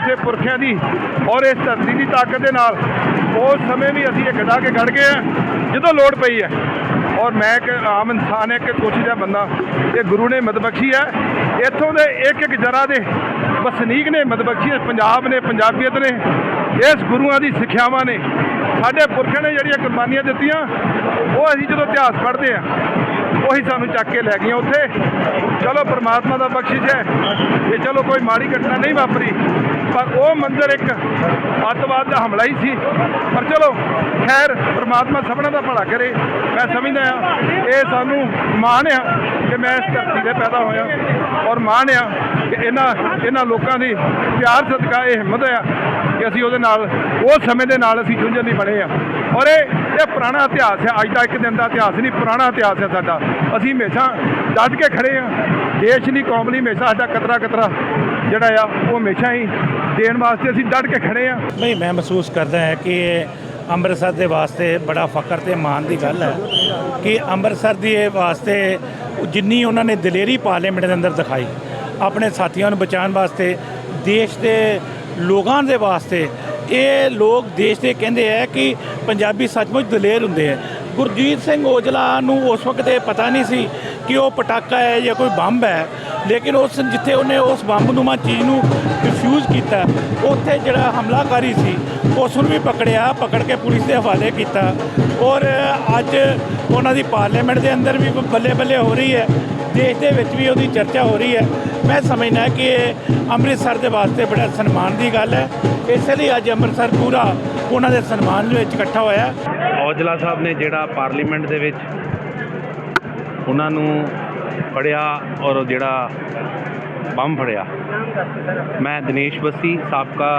ਉੱਥੇ ਪੁਰਖਿਆਂ ਦੀ ਔਰ ਇਸ ਧਰਤੀ ਦੀ ਤਾਕਤ ਦੇ ਨਾਲ ਉਸ ਸਮੇਂ ਵੀ ਅਸੀਂ ਇਹ ਗੜਾ ਕੇ ਗੜ ਗਏ ਆ ਜਦੋਂ ਲੋੜ ਪਈ ਹੈ। ਔਰ ਮੈਂ ਇੱਕ ਆਮ ਇਨਸਾਨ ਹੈ ਕਿ ਕੋਸ਼ਿਸ਼ ਦਾ ਬੰਦਾ। ਇਹ ਗੁਰੂ ਨੇ ਮਦਬਖਸ਼ੀ ਹੈ। ਇੱਥੋਂ ਦੇ ਇੱਕ ਇੱਕ ਜਰਾ ਦੇ ਵਸਨੀਕ ਨੇ ਮਦਬਖਸ਼ੀ ਪੰਜਾਬ ਨੇ, ਪੰਜਾਬੀਅਤ ਨੇ। ਇਸ ਗੁਰੂਆਂ ਦੀ ਸਿੱਖਿਆਵਾਂ ਨੇ। ਸਾਡੇ ਪੁਰਖਾਂ ਨੇ ਜਿਹੜੀਆਂ ਕੁਰਬਾਨੀਆਂ ਦਿੱਤੀਆਂ, ਉਹ ਅਸੀਂ ਜਦੋਂ ਇਤਿਹਾਸ ਪੜ੍ਹਦੇ ਆ ਉਹੀ ਸਾਨੂੰ ਚੱਕ ਕੇ ਲੈ ਗਈਆਂ ਉੱਥੇ। ਚਲੋ ਪ੍ਰਮਾਤਮਾ ਦਾ ਬਖਸ਼ਿਸ਼ ਹੈ ਇਹ ਚਲੋ ਕੋਈ ਮਾੜੀ ਘਟਨਾ ਨਹੀਂ ਵਾਪਰੀ, ਪਰ ਉਹ ਮੰਜ਼ਰ ਇੱਕ ਅੱਤਵਾਦ ਦਾ ਹਮਲਾ ਹੀ ਸੀ। ਪਰ ਚਲੋ, ਖੈਰ, ਪ੍ਰਮਾਤਮਾ ਸਭਨਾਂ ਦਾ ਭਲਾ ਕਰੇ। ਮੈਂ ਸਮਝਦਾ ਆ ਇਹ ਸਾਨੂੰ ਮਾਣ ਆ ਕਿ ਮੈਂ ਇਸ ਧਰਤੀ ਤੇ ਪੈਦਾ ਹੋਇਆ। ਔਰ ਮਾਣ ਆ ਕਿ ਇਹਨਾਂ ਇਹਨਾਂ ਲੋਕਾਂ ਦੀ ਪਿਆਰ ਸਦਕਾ ਇਹ ਹਿੰਮਤ ਆ ਕਿ ਅਸੀਂ ਉਹਦੇ ਨਾਲ ਉਸ ਸਮੇਂ ਦੇ ਨਾਲ ਅਸੀਂ ਜੁੰਝਣ ਲਈ ਬਣੇ ਆ। ਔਰ ਇਹ ਇਹ ਪੁਰਾਣਾ ਇਤਿਹਾਸ ਹੈ ਅੱਜ ਦਾ ਇੱਕ ਦਿਨ ਦਾ ਇਤਿਹਾਸ ਨਹੀਂ, ਪੁਰਾਣਾ ਇਤਿਹਾਸ ਹੈ ਸਾਡਾ। ਅਸੀਂ ਹਮੇਸ਼ਾ ਡਟ ਕੇ ਖੜੇ ਆ। ਦੇਸ਼ ਲਈ ਕੌਮ ਲਈ ਹਮੇਸ਼ਾ ਸਾਡਾ ਕਤਰਾ ਕਤਰਾ ਜਿਹੜਾ ਆ, ਉਹ ਹਮੇਸ਼ਾ ਹੀ ਦੇਣ ਵਾਸਤੇ ਅਸੀਂ ਡਟ ਕੇ ਖੜੇ ਆ। ਨਹੀਂ ਮੈਂ ਮਹਿਸੂਸ ਕਰਦਾ ਹੈ ਕਿ ਇਹ ਅੰਮ੍ਰਿਤਸਰ ਦੇ ਵਾਸਤੇ ਬੜਾ ਫਖਰ ਤੇ ਮਾਣ ਦੀ ਗੱਲ ਹੈ ਕਿ ਅੰਮ੍ਰਿਤਸਰ ਦੀ ਇਹ ਵਾਸਤੇ ਜਿੰਨੀ ਉਹਨਾਂ ਨੇ ਦਲੇਰੀ ਪਾਰਲੀਮੈਂਟ ਦੇ ਅੰਦਰ ਦਿਖਾਈ, ਆਪਣੇ ਸਾਥੀਆਂ ਨੂੰ ਬਚਾਉਣ ਵਾਸਤੇ ਦੇਸ਼ ਦੇ ਲੋਕਾਂ ਦੇ ਵਾਸਤੇ ਇਹ ਲੋਕ ਦੇਸ਼ ਦੇ ਕਹਿੰਦੇ ਹੈ ਕਿ ਪੰਜਾਬੀ ਸੱਚਮੁੱਚ ਦਲੇਰ ਹੁੰਦੇ ਹੈ ਗੁਰਜੀਤ ਸਿੰਘ ਔਜਲਾ ਨੂੰ ਉਸ ਵਕਤ ਇਹ ਪਤਾ ਨਹੀਂ ਸੀ ਕਿ ਉਹ ਪਟਾਕਾ ਹੈ ਜਾਂ ਕੋਈ ਬੰਬ ਹੈ, ਲੇਕਿਨ ਉਸ ਜਿੱਥੇ ਉਹਨੇ ਉਸ ਬੰਬ ਨੂੰਮਾ ਚੀਜ਼ ਨੂੰ ਡਿਫਿਊਜ਼ ਕੀਤਾ, ਉੱਥੇ ਜਿਹੜਾ ਹਮਲਾਕਾਰੀ ਸੀ, ਉਸ ਨੂੰ ਵੀ ਪਕੜਿਆ, ਪਕੜ ਕੇ ਪੁਲਿਸ ਦੇ ਹਵਾਲੇ ਕੀਤਾ। ਔਰ ਅੱਜ ਉਹਨਾਂ ਦੀ ਪਾਰਲੀਮੈਂਟ ਦੇ ਅੰਦਰ ਵੀ ਬੱਲੇ ਬੱਲੇ ਹੋ ਰਹੀ ਹੈ। ਦੇਸ਼ ਦੇ ਵਿੱਚ ਵੀ ਉਹਦੀ ਚਰਚਾ ਹੋ ਰਹੀ ਹੈ। ਮੈਂ ਸਮਝਦਾ ਕਿ ਇਹ ਅੰਮ੍ਰਿਤਸਰ ਦੇ ਵਾਸਤੇ ਬੜਾ ਸਨਮਾਨ ਦੀ ਗੱਲ ਹੈ। ਇਸੇ ਲਈ ਅੱਜ ਅੰਮ੍ਰਿਤਸਰ ਪੂਰਾ ਉਹਨਾਂ ਦੇ ਸਨਮਾਨ ਦੇ ਵਿੱਚ ਇਕੱਠਾ ਹੋਇਆ। ਔਜਲਾ ਸਾਹਿਬ ਨੇ ਜਿਹੜਾ ਪਾਰਲੀਮੈਂਟ ਦੇ ਵਿੱਚ ਉਹਨਾਂ ਨੂੰ ਫੜਿਆ ਔਰ ਜਿਹੜਾ ਬੰਮ ਫੜਿਆ। ਮੈਂ ਦਿਨੇਸ਼ ਬਸੀ ਸਾਬਕਾ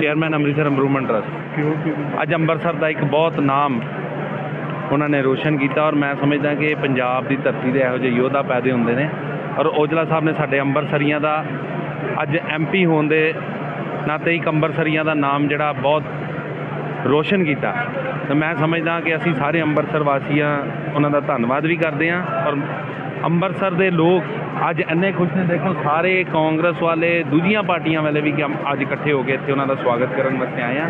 ਚੇਅਰਮੈਨ ਅੰਮ੍ਰਿਤਸਰ ਇੰਪਰੂਵਮੈਂਟ ਟਰਸਟ। ਅੱਜ ਅੰਮ੍ਰਿਤਸਰ ਦਾ ਇੱਕ ਬਹੁਤ ਨਾਮ ਉਹਨਾਂ ਨੇ ਰੋਸ਼ਨ ਕੀਤਾ ਔਰ ਮੈਂ ਸਮਝਦਾ ਕਿ ਪੰਜਾਬ ਦੀ ਧਰਤੀ ਦੇ ਇਹੋ ਜਿਹੇ ਯੋਧਾ ਪੈਦੇ ਹੁੰਦੇ ਨੇ। ਔਰ ਔਜਲਾ ਸਾਹਿਬ ਨੇ ਸਾਡੇ ਅੰਬਰਸਰੀਆਂ ਦਾ ਅੱਜ ਐਮਪੀ ਹੋਣ ਦੇ ਨਾਤੇ ਇੱਕ ਅੰਬਰਸਰੀਆਂ ਦਾ ਨਾਮ ਜਿਹੜਾ ਬਹੁਤ ਰੋਸ਼ਨ ਕੀਤਾ। ਤੇ ਮੈਂ ਸਮਝਦਾ ਕਿ ਅਸੀਂ ਸਾਰੇ ਅੰਮ੍ਰਿਤਸਰ ਵਾਸੀਆਂ ਉਹਨਾਂ ਦਾ ਧੰਨਵਾਦ ਵੀ ਕਰਦੇ ਹਾਂ ਔਰ ਅੰਮ੍ਰਿਤਸਰ ਦੇ ਲੋਕ ਅੱਜ ਇੰਨੇ ਖੁਸ਼ ਨੇ। ਦੇਖੋ ਸਾਰੇ ਕਾਂਗਰਸ ਵਾਲੇ, ਦੂਜੀਆਂ ਪਾਰਟੀਆਂ ਵਾਲੇ ਵੀ ਕਿ ਅੱਜ ਇਕੱਠੇ ਹੋ ਕੇ ਇੱਥੇ ਉਹਨਾਂ ਦਾ ਸਵਾਗਤ ਕਰਨ ਵਾਸਤੇ ਆਏ ਆ